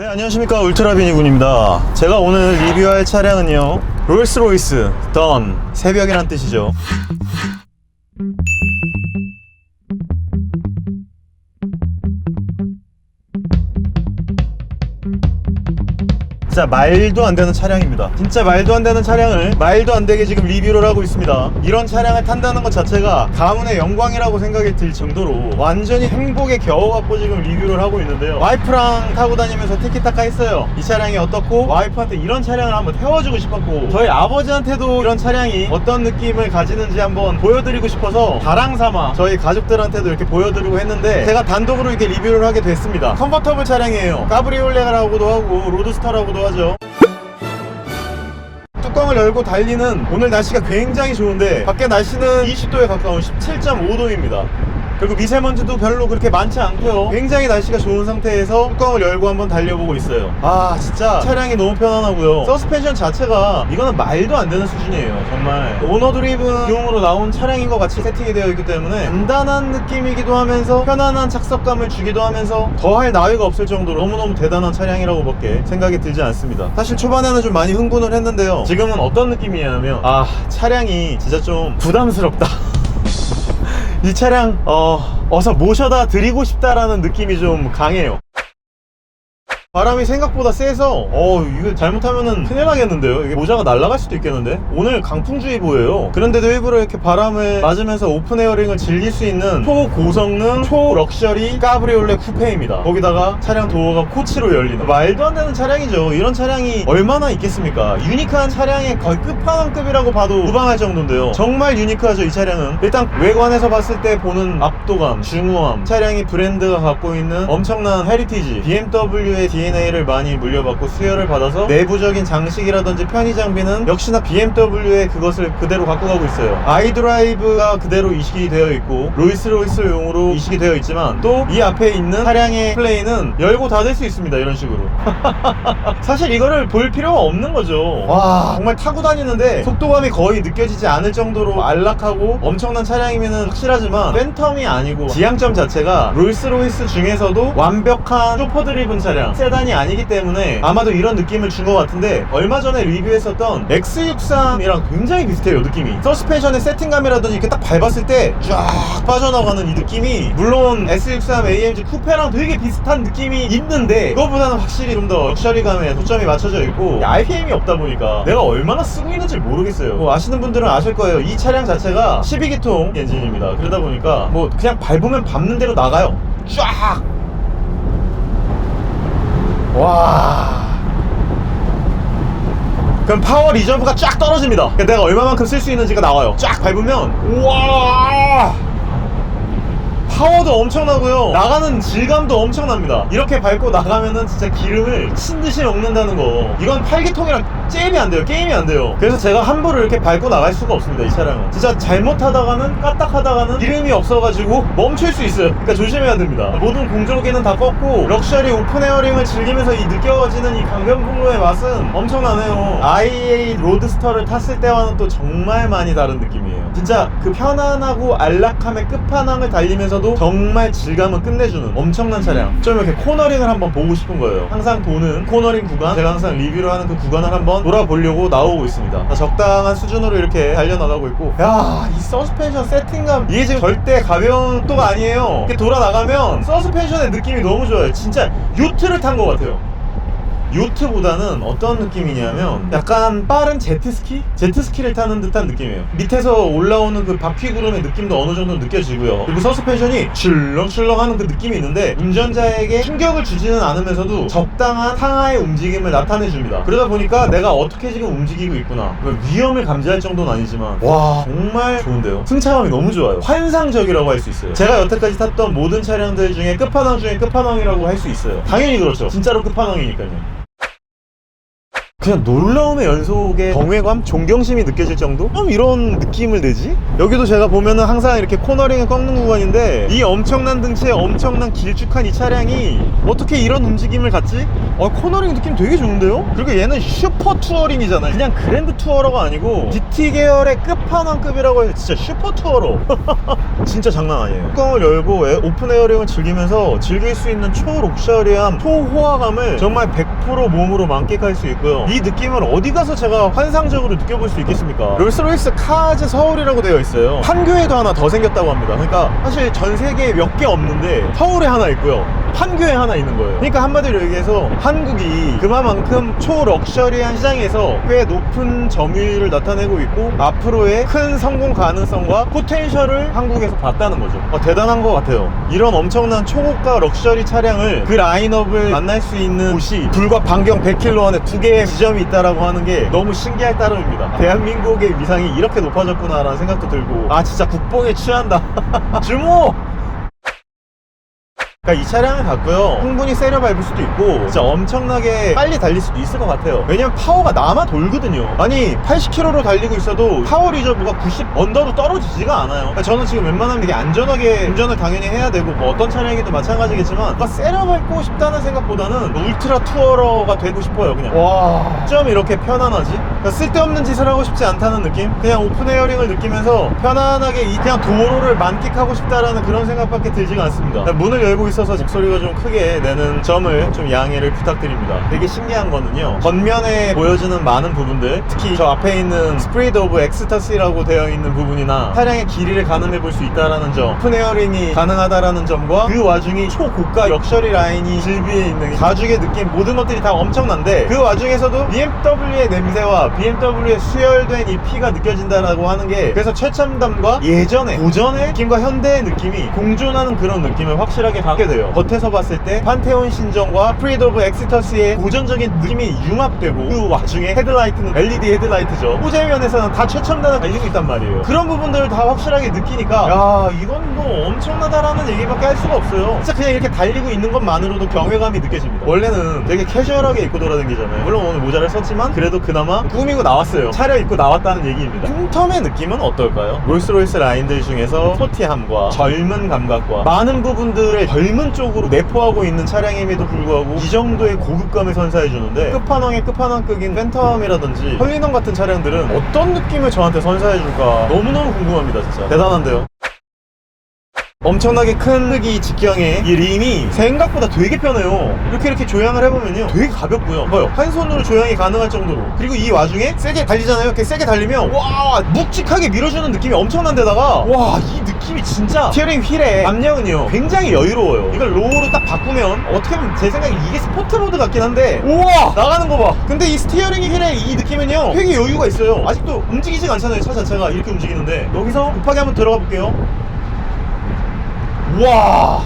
네 안녕하십니까. 울트라비니군입니다. 제가 오늘 리뷰할 차량은요 롤스로이스 던 새벽이란 뜻이죠 진짜 말도 안 되는 차량입니다. 진짜 말도 안 되는 차량을 말도 안 되게 지금 리뷰를 하고 있습니다. 이런 차량을 탄다는 것 자체가 가문의 영광이라고 생각이 들 정도로 완전히 행복에 겨워갖고 지금 리뷰를 하고 있는데요. 와이프랑 타고 다니면서 티키타카 했어요. 이 차량이 어떻고 와이프한테 이런 차량을 한번 태워주고 싶었고 저희 아버지한테도 이런 차량이 어떤 느낌을 가지는지 한번 보여드리고 싶어서 자랑 삼아 저희 가족들한테도 이렇게 보여드리고 했는데 제가 단독으로 이렇게 리뷰를 하게 됐습니다. 컨버터블 차량이에요. 까브리올레라고도 하고 로드스터라고도 하죠. 뚜껑을 열고 달리는 오늘 날씨가 굉장히 좋은데 밖에 날씨는 20도에 가까운 17.5도입니다. 그리고 미세먼지도 별로 그렇게 많지 않고요. 굉장히 날씨가 좋은 상태에서 뚜껑을 열고 한번 달려보고 있어요. 아 진짜 차량이 너무 편안하고요. 서스펜션 자체가 이거는 말도 안 되는 수준이에요. 정말 오너 드리븐 용으로 나온 차량인 것 같이 세팅이 되어 있기 때문에 간단한 느낌이기도 하면서 편안한 착석감을 주기도 하면서 더할 나위가 없을 정도로 너무너무 대단한 차량이라고 밖에 생각이 들지 않습니다. 사실 초반에는 좀 많이 흥분을 했는데요. 지금은 어떤 느낌이냐면 아 차량이 진짜 좀 부담스럽다. 이 차량 어, 어서 모셔다 드리고 싶다라는 느낌이 좀 강해요. 바람이 생각보다 세서 어 이거 잘못하면은 큰일 나겠는데요? 이게 모자가 날아갈 수도 있겠는데? 오늘 강풍주의보예요. 그런데도 일부러 이렇게 바람을 맞으면서 오픈 에어링을 즐길 수 있는 초고성능 초럭셔리 까브리올레 쿠페입니다. 거기다가 차량 도어가 코치로 열리는. 말도 안 되는 차량이죠. 이런 차량이 얼마나 있겠습니까? 유니크한 차량의 거의 끝판왕급이라고 봐도 무방할 정도인데요. 정말 유니크하죠 이 차량은. 일단 외관에서 봤을 때 보는 압도감 중후함 차량이 브랜드가 갖고 있는 엄청난 헤리티지 BMW의 DNA를 많이 물려받고 수혈을 받아서 내부적인 장식이라든지 편의 장비는 역시나 BMW의 그것을 그대로 갖고 가고 있어요. 아이드라이브가 그대로 이식이 되어 있고 로이스로이스용으로 이식이 되어 있지만 또 이 앞에 있는 차량의 플레이는 열고 닫을 수 있습니다. 이런 식으로. 사실 이거를 볼 필요가 없는 거죠. 와 정말 타고 다니는데 속도감이 거의 느껴지지 않을 정도로 안락하고 엄청난 차량이면 확실하지만 팬텀이 아니고 지향점 자체가 롤스로이스 중에서도 완벽한 쇼퍼 드리븐 차량 세단이 아니기 때문에 아마도 이런 느낌을 준 것 같은데 얼마 전에 리뷰했었던 X63이랑 굉장히 비슷해요 느낌이. 서스펜션의 세팅감이라든지 이렇게 딱 밟았을 때 쫙 빠져나가는 이 느낌이 물론 S63 AMG 쿠페랑 되게 비슷한 느낌이 있는데 그거보다는 확실히 좀 더 럭셔리감에 초점이 맞춰져 있고 RPM이 없다 보니까 내가 얼마나 쓰고 있는지 모르겠어요. 뭐 아시는 분들은 아실 거예요. 이 차량 자체가 12기통 엔진입니다. 그러다 보니까 뭐 그냥 밟으면 밟는 대로 나가요. 쫙 와. 그럼 파워 리저브가 쫙 떨어집니다. 그러니까 내가 얼마만큼 쓸 수 있는지가 나와요. 쫙 밟으면 우와. 파워도 엄청나고요. 나가는 질감도 엄청납니다. 이렇게 밟고 나가면은 진짜 기름을 친 듯이 먹는다는 거. 이건 팔기통이랑 잽이 안 돼요. 게임이 안 돼요. 그래서 제가 함부로 이렇게 밟고 나갈 수가 없습니다. 이 차량은. 진짜 잘못하다가는 까딱하다가는 기름이 없어가지고 멈출 수 있어요. 그러니까 조심해야 됩니다. 모든 공조기는 다 껐고 럭셔리 오픈 에어링을 즐기면서 이 느껴지는 이 강변북로의 맛은 엄청나네요. IA 로드스터를 탔을 때와는 또 정말 많이 다른 느낌이에요. 진짜 그 편안하고 안락함의 끝판왕을 달리면서도 정말 질감을 끝내주는 엄청난 차량. 좀 이렇게 코너링을 한번 보고 싶은 거예요. 항상 도는 코너링 구간, 제가 항상 리뷰를 하는 그 구간을 한번 돌아보려고 나오고 있습니다. 적당한 수준으로 이렇게 달려나가고 있고, 야, 이 서스펜션 세팅감, 이게 지금 절대 가벼운 속도가 아니에요. 이렇게 돌아 나가면 서스펜션의 느낌이 너무 좋아요. 진짜 요트를 탄 것 같아요. 요트보다는 어떤 느낌이냐면 약간 빠른 제트스키? 제트스키를 타는 듯한 느낌이에요. 밑에서 올라오는 그 바퀴 구름의 느낌도 어느 정도 느껴지고요. 그리고 서스펜션이 출렁출렁 하는 그 느낌이 있는데 운전자에게 충격을 주지는 않으면서도 적당한 상하의 움직임을 나타내줍니다. 그러다 보니까 내가 어떻게 지금 움직이고 있구나. 위험을 감지할 정도는 아니지만 와 정말 좋은데요. 승차감이 너무 좋아요. 환상적이라고 할 수 있어요. 제가 여태까지 탔던 모든 차량들 중에 끝판왕 중에 끝판왕이라고 할 수 있어요. 당연히 그렇죠. 진짜로 끝판왕이니까요 그냥 놀라움의 연속의 정회감, 존경심이 느껴질 정도? 좀 이런 느낌을 내지? 여기도 제가 보면은 항상 이렇게 코너링을 꺾는 구간인데 이 엄청난 등치에 엄청난 길쭉한 이 차량이 어떻게 이런 움직임을 갖지? 어, 코너링 느낌 되게 좋은데요? 그리고 얘는 슈퍼 투어링이잖아요. 그냥 그랜드 투어러가 아니고 GT 계열의 끝판왕급이라고 해서 진짜 슈퍼 투어러. 진짜 장난 아니에요. 뚜껑을 열고 에- 오픈 에어링을 즐기면서 즐길 수 있는 초록셔리함, 초호화감을 정말 100% 몸으로 만끽할 수 있고요. 이 느낌을 어디 가서 제가 환상적으로 느껴볼 수 있겠습니까? 롤스로이스 카즈 서울이라고 되어 있어요. 판교에도 하나 더 생겼다고 합니다. 그러니까 사실 전 세계에 몇 개 없는데 서울에 하나 있고요. 판교에 하나 있는 거예요. 그러니까 한마디로 얘기해서 한국이 그만큼 초럭셔리한 시장에서 꽤 높은 점유율을 나타내고 있고 앞으로의 큰 성공 가능성과 포텐셜을 한국에서 봤다는 거죠. 어, 대단한 것 같아요. 이런 엄청난 초고가 럭셔리 차량을 그 라인업을 만날 수 있는 곳이 불과 반경 100km 안에 두 개의 지점이 있다라고 하는 게 너무 신기할 따름입니다. 대한민국의 위상이 이렇게 높아졌구나라는 생각도 들고 아 진짜 국뽕에 취한다. 주모! 그러니까 이 차량을 갖고요. 충분히 세려 밟을 수도 있고 진짜 엄청나게 빨리 달릴 수도 있을 것 같아요. 왜냐면 파워가 남아 돌거든요. 아니 80km로 달리고 있어도 파워 리저브가 90 언더로 떨어지지가 않아요. 그러니까 저는 지금 웬만하면 되게 안전하게 운전을 당연히 해야 되고 뭐 어떤 차량이도 마찬가지겠지만 뭔가 세려 밟고 싶다는 생각보다는 울트라 투어러가 되고 싶어요 그냥. 와좀 이렇게 편안하지 그러니까 쓸데없는 짓을 하고 싶지 않다는 느낌? 그냥 오픈 에어링을 느끼면서 편안하게 이 그냥 도로를 만끽하고 싶다라는 그런 생각밖에 들지가 않습니다. 그러니까 문을 열고 있어서 목소리가 좀 크게 내는 점을 좀 양해를 부탁드립니다. 되게 신기한 거는요. 겉면에 보여지는 많은 부분들 특히 저 앞에 있는 스프리드 오브 엑스타시라고 되어 있는 부분이나 차량의 길이를 가늠해 볼 수 있다라는 점 오픈 에어링이 가능하다라는 점과 그 와중에 초고가 럭셔리 라인이 질비해 있는 가죽의 느낌 모든 것들이 다 엄청난데 그 와중에서도 BMW의 냄새와 BMW의 수혈된 이 피가 느껴진다라고 하는 게 그래서 최첨단과 예전의 고전의 느낌과 현대의 느낌이 공존하는 그런 느낌을 확실하게 갖게 돼요. 겉에서 봤을 때 판테온 신정과 프리드 오브 엑시터스의 고전적인 느낌이 융합되고 그 와중에 헤드라이트는 LED 헤드라이트죠. 소재 면에서는 다 최첨단을 달리고 있단 말이에요. 그런 부분들을 다 확실하게 느끼니까 야 이건 뭐 엄청나다라는 얘기밖에 할 수가 없어요. 진짜 그냥 이렇게 달리고 있는 것만으로도 경외감이 느껴집니다. 원래는 되게 캐주얼하게 입고 돌아다니잖아요 물론 오늘 모자를 썼지만 그래도 그나마 꾸미고 나왔어요. 차려입고 나왔다는 얘기입니다. 흉텀의 느낌은 어떨까요? 롤스로이스 라인들 중에서 스포티함과 젊은 감각과 많은 부분들을 젊은 쪽으로 내포하고 있는 차량임에도 불구하고 이 정도의 고급감을 선사해주는데 끝판왕의 끝판왕급인 팬텀이라든지 헐리넌 같은 차량들은 어떤 느낌을 저한테 선사해줄까 너무너무 궁금합니다 진짜. 대단한데요 엄청나게 큰 크기 직경에 이 림이 생각보다 되게 편해요. 이렇게 이렇게 조향을 해보면요. 되게 가볍고요. 봐요. 한 손으로 조향이 가능할 정도로. 그리고 이 와중에 세게 달리잖아요. 이렇게 세게 달리면 와 묵직하게 밀어주는 느낌이 엄청난데다가 와 이 느낌이 진짜 스티어링 휠의 압력은요. 굉장히 여유로워요. 이걸 로우로 딱 바꾸면 어떻게 보면 제 생각에 이게 스포트모드 같긴 한데 우와! 나가는 거봐. 근데 이 스티어링 휠의 이 느낌은요. 되게 여유가 있어요. 아직도 움직이지가 않잖아요. 차 자체가 이렇게 움직이는데. 여기서 급하게 한번 들어가 볼게요 와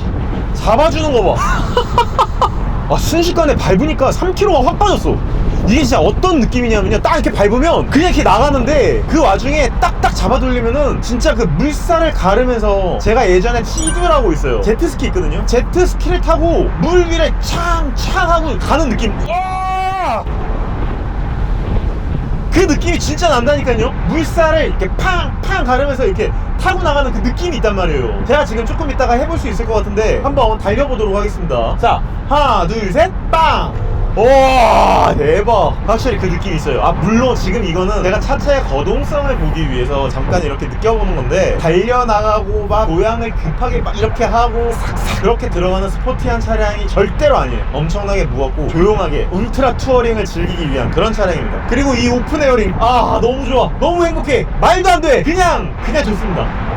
잡아주는 거 봐. 아, 순식간에 밟으니까 3kg가 확 빠졌어. 이게 진짜 어떤 느낌이냐면요. 딱 이렇게 밟으면 그냥 이렇게 나가는데 그 와중에 딱딱 잡아 돌리면은 진짜 그 물살을 가르면서 제가 예전에 치두라고 있어요. 제트스키 있거든요. 제트스키를 타고 물 위를 창창 하고 가는 느낌. 와! 그 느낌이 진짜 난다니까요. 물살을 이렇게 팡팡 가르면서 이렇게 타고 나가는 그 느낌이 있단 말이에요. 제가 지금 조금 이따가 해볼 수 있을 것 같은데 한번 달려보도록 하겠습니다. 자, 하나, 둘, 셋, 빵! 와 대박. 확실히 그 느낌이 있어요. 아 물론 지금 이거는 내가 차체의 거동성을 보기 위해서 잠깐 이렇게 느껴보는 건데 달려나가고 막 모양을 급하게 막 이렇게 하고 싹싹 그렇게 들어가는 스포티한 차량이 절대로 아니에요. 엄청나게 무겁고 조용하게 울트라 투어링을 즐기기 위한 그런 차량입니다. 그리고 이 오픈 에어링 아 너무 좋아. 너무 행복해. 말도 안 돼. 그냥 그냥 좋습니다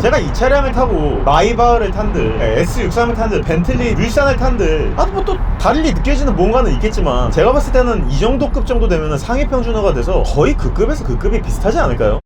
제가 이 차량을 타고 마이바흐를 탄들 S63을 탄들 벤틀리 윌산을 탄들 아니 뭐또 달리 느껴지는 뭔가는 있겠지만 제가 봤을 때는 이 정도 급 정도 되면 상위 평준화가 돼서 거의 그 급에서 그 급이 비슷하지 않을까요?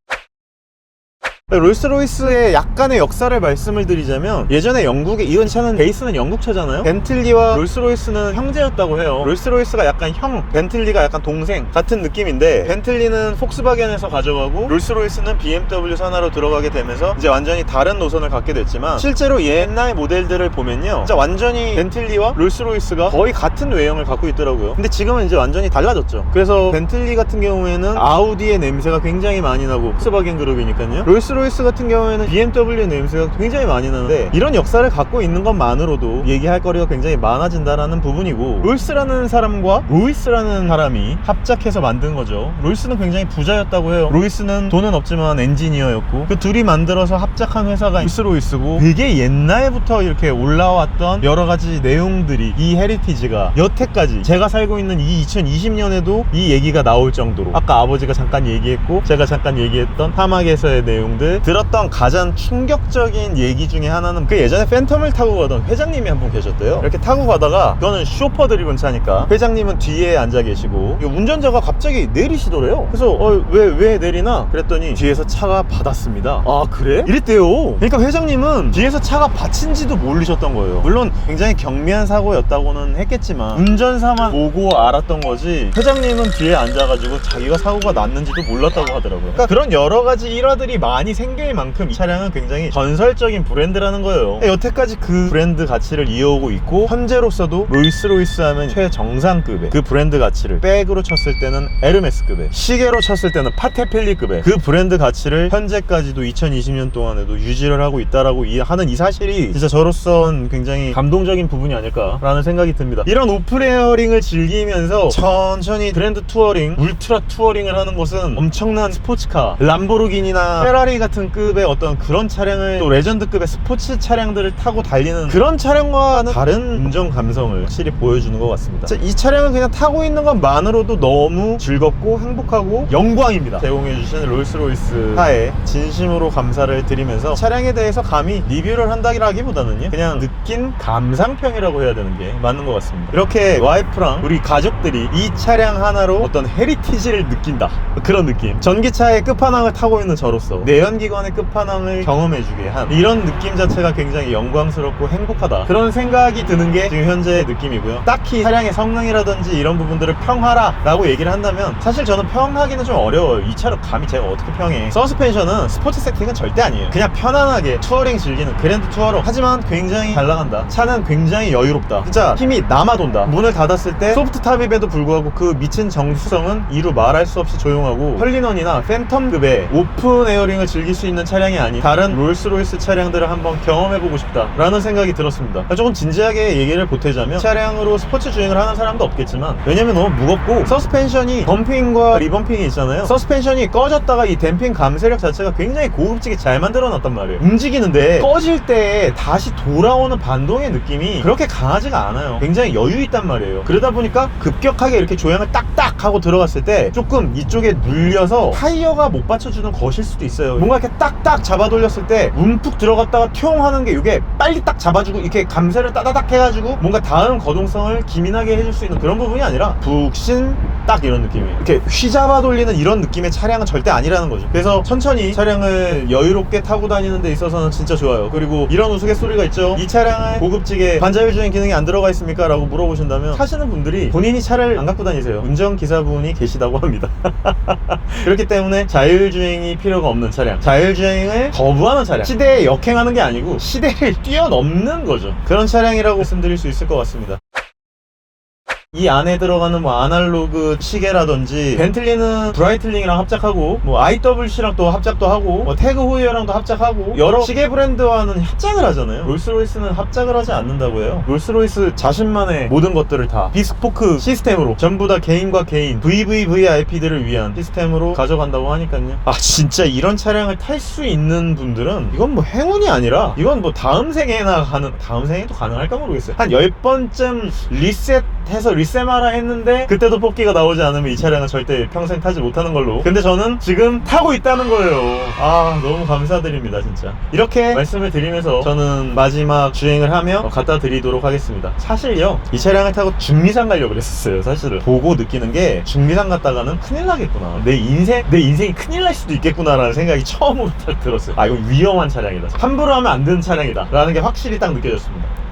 롤스로이스의 약간의 역사를 말씀을 드리자면 예전에 영국의 이런 차는 베이스는 영국 차잖아요. 벤틀리와 롤스로이스는 형제였다고 해요. 롤스로이스가 약간 형 벤틀리가 약간 동생 같은 느낌인데 벤틀리는 폭스바겐에서 가져가고 롤스로이스는 BMW 산하로 들어가게 되면서 이제 완전히 다른 노선을 갖게 됐지만 실제로 옛날 모델들을 보면요. 진짜 완전히 벤틀리와 롤스로이스가 거의 같은 외형을 갖고 있더라고요. 근데 지금은 이제 완전히 달라졌죠. 그래서 벤틀리 같은 경우에는 아우디의 냄새가 굉장히 많이 나고 폭스바겐 그룹이니까요. 롤스로이스 롤스로이스 같은 경우에는 BMW 냄새가 굉장히 많이 나는데 이런 역사를 갖고 있는 것만으로도 얘기할 거리가 굉장히 많아진다라는 부분이고 롤스라는 사람과 로이스라는 사람이 합작해서 만든 거죠. 로이스는 굉장히 부자였다고 해요. 로이스는 돈은 없지만 엔지니어였고 그 둘이 만들어서 합작한 회사가 롤스로이스고 되게 옛날부터 이렇게 올라왔던 여러 가지 내용들이 이 헤리티지가 여태까지 제가 살고 있는 이 2020년에도 이 얘기가 나올 정도로 아까 아버지가 잠깐 얘기했고 제가 잠깐 얘기했던 사막에서의 내용들 들었던 가장 충격적인 얘기 중에 하나는 그 예전에 팬텀을 타고 가던 회장님이 한 분 계셨대요. 이렇게 타고 가다가 그거는 쇼퍼 드리븐 차니까 회장님은 뒤에 앉아 계시고 이 운전자가 갑자기 내리시더래요. 그래서 어, 왜, 왜 내리나? 그랬더니 뒤에서 차가 받았습니다. 아 그래? 이랬대요. 그러니까 회장님은 뒤에서 차가 받친지도 모르셨던 거예요. 물론 굉장히 경미한 사고였다고는 했겠지만 운전사만 보고 알았던 거지 회장님은 뒤에 앉아가지고 자기가 사고가 났는지도 몰랐다고 하더라고요. 그러니까 그런 여러 가지 일화들이 많이 생길 만큼 이 차량은 굉장히 전설적인 브랜드라는 거예요 여태까지 그 브랜드 가치를 이어오고 있고 현재로서도 로이스로이스 하면 최정상급의 그 브랜드 가치를 백으로 쳤을 때는 에르메스급의 시계로 쳤을 때는 파테필리급의 그 브랜드 가치를 현재까지도 2020년 동안에도 유지를 하고 있다라고 이- 하는 이 사실이 진짜 저로선 굉장히 감동적인 부분이 아닐까라는 생각이 듭니다. 이런 오프레어링을 즐기면서 천천히 브랜드 투어링, 울트라 투어링을 하는 것은 엄청난 스포츠카, 람보르기니나 페라리 같은 급의 어떤 그런 차량을 또 레전드급의 스포츠 차량들을 타고 달리는 그런 차량과는 다른 운전 감성을 확실히 보여주는 것 같습니다. 이 차량을 그냥 타고 있는 것만으로도 너무 즐겁고 행복하고 영광입니다. 제공해주신 롤스로이스사에 진심으로 감사를 드리면서 차량에 대해서 감히 리뷰를 한다기보다는요 그냥 느낀 감상평이라고 해야 되는 게 맞는 것 같습니다. 이렇게 와이프랑 우리 가족들이 이 차량 하나로 어떤 헤리티지를 느낀다 그런 느낌. 전기차의 끝판왕을 타고 있는 저로서 내연 기관의 끝판왕을 경험해주게 한 이런 느낌 자체가 굉장히 영광스럽고 행복하다 그런 생각이 드는 게 지금 현재의 느낌이고요. 딱히 차량의 성능이라든지 이런 부분들을 평하라 라고 얘기를 한다면 사실 저는 평하기는 좀 어려워요. 이 차를 감히 제가 어떻게 평해? 서스펜션은 스포츠 세팅은 절대 아니에요. 그냥 편안하게 투어링 즐기는 그랜드 투어로 하지만 굉장히 잘 나간다. 차는 굉장히 여유롭다. 진짜 힘이 남아 돈다. 문을 닫았을 때 소프트 탑임에도 불구하고 그 미친 정수성은 이루 말할 수 없이 조용하고 헐리넌이나 팬텀급의 오픈 에어링을 즐길 수 있는 차량이 아닌 다른 롤스로이스 차량들을 한번 경험해보고 싶다라는 생각이 들었습니다. 조금 진지하게 얘기를 보태자면 차량으로 스포츠 주행을 하는 사람도 없겠지만 왜냐면 너무 무겁고 서스펜션이 덤핑과 리범핑이 있잖아요. 서스펜션이 꺼졌다가 이 댐핑 감쇄력 자체가 굉장히 고급지게 잘 만들어 놨단 말이에요. 움직이는데 꺼질 때 다시 돌아오는 반동의 느낌이 그렇게 강하지가 않아요. 굉장히 여유 있단 말이에요. 그러다 보니까 급격하게 이렇게 조향을 딱딱 하고 들어갔을 때 조금 이쪽에 눌려서 타이어가 못 받쳐주는 것일 수도 있어요. 뭔가 이렇게 딱딱 잡아 돌렸을 때 움푹 들어갔다가 튀용 하는 게 이게 빨리 딱 잡아주고 이렇게 감쇄를 따다닥 해가지고 뭔가 다음 거동성을 기민하게 해줄 수 있는 그런 부분이 아니라 북신 딱 이런 느낌이에요. 이렇게 휘잡아 돌리는 이런 느낌의 차량은 절대 아니라는 거죠. 그래서 천천히 차량을 여유롭게 타고 다니는 데 있어서는 진짜 좋아요. 그리고 이런 우스갯소리가 있죠. 이 차량은 고급지게 반자율 주행 기능이 안 들어가 있습니까? 라고 물어보신다면 타시는 분들이 본인이 차를 안 갖고 다니세요. 운전기사분이 계시다고 합니다. 그렇기 때문에 자율주행이 필요가 없는 차량 자율주행을 거부하는 차량. 시대에 역행하는 게 아니고 시대를 뛰어넘는 거죠. 그런 차량이라고 말씀드릴 수 있을 것 같습니다 이 안에 들어가는 뭐 아날로그 시계라든지 벤틀리는 브라이틀링이랑 합작하고 뭐 IWC랑 또 합작도 하고 뭐 태그 호이어랑도 합작하고 여러 시계 브랜드와는 합작을 하잖아요. 롤스로이스는 합작을 하지 않는다고 해요. 롤스로이스 자신만의 모든 것들을 다 비스포크 시스템으로 전부 다 개인과 개인 VVVIP들을 위한 시스템으로 가져간다고 하니까요. 아 진짜 이런 차량을 탈 수 있는 분들은 이건 뭐 행운이 아니라 이건 뭐 다음 생에나 가는 다음 생에도 가능할까 모르겠어요. 한 10번쯤 리셋 해서 리세마라 했는데 그때도 뽑기가 나오지 않으면 이 차량은 절대 평생 타지 못하는 걸로. 근데 저는 지금 타고 있다는 거예요. 아 너무 감사드립니다 진짜. 이렇게 말씀을 드리면서 저는 마지막 주행을 하며 어, 갖다 드리도록 하겠습니다. 사실요 이 차량을 타고 중미산 가려고 그랬었어요 사실은. 보고 느끼는 게 중미산 갔다가는 큰일 나겠구나. 내 인생 내 인생이 큰일 날 수도 있겠구나라는 생각이 처음으로 딱 들었어요. 아 이거 위험한 차량이다. 함부로 하면 안 되는 차량이다. 라는 게 확실히 딱 느껴졌습니다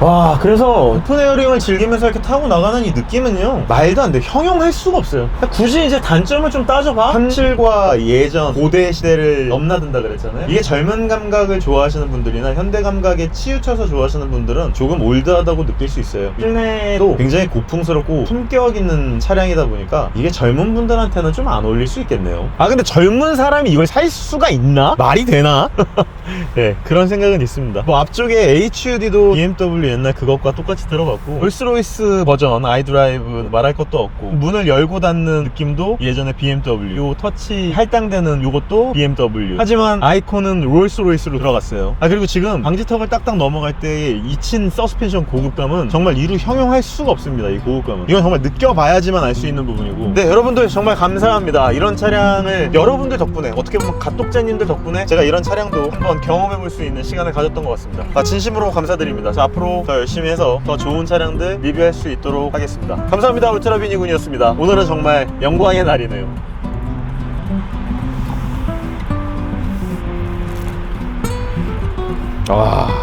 와 그래서 오픈 에어링을 즐기면서 이렇게 타고 나가는 이 느낌은요 말도 안 돼. 형용할 수가 없어요. 굳이 이제 단점을 좀 따져봐. 현실과 예전 고대 시대를 넘나든다 그랬잖아요. 이게 젊은 감각을 좋아하시는 분들이나 현대 감각에 치우쳐서 좋아하시는 분들은 조금 올드하다고 느낄 수 있어요. 실내도 굉장히 고풍스럽고 품격 있는 차량이다 보니까 이게 젊은 분들한테는 좀 안 어울릴 수 있겠네요. 아 근데 젊은 사람이 이걸 살 수가 있나? 말이 되나? 네 그런 생각은 있습니다. 뭐 앞쪽에 HUD도 BMW 옛날 그것과 똑같이 들어갔고 롤스로이스 버전 아이드라이브 말할 것도 없고 문을 열고 닫는 느낌도 예전에 BMW 요 터치 할당되는 요것도 BMW 하지만 아이콘은 롤스로이스로 들어갔어요. 아 그리고 지금 방지턱을 딱딱 넘어갈 때 이친 서스펜션 고급감은 정말 이루 형용할 수가 없습니다 이 고급감은. 이건 정말 느껴봐야지만 알 수 있는 부분이고. 네 여러분들 정말 감사합니다. 이런 차량을 여러분들 덕분에 어떻게 보면 갓독자님들 덕분에 제가 이런 차량도 한번 경험해 볼 수 있는 시간을 가졌던 것 같습니다. 아, 진심으로 감사드립니다. 자, 앞으로 더 열심히 해서 더 좋은 차량들 리뷰할 수 있도록 하겠습니다. 감사합니다. 울트라비니군이었습니다. 오늘은 정말 영광의 날이네요. 아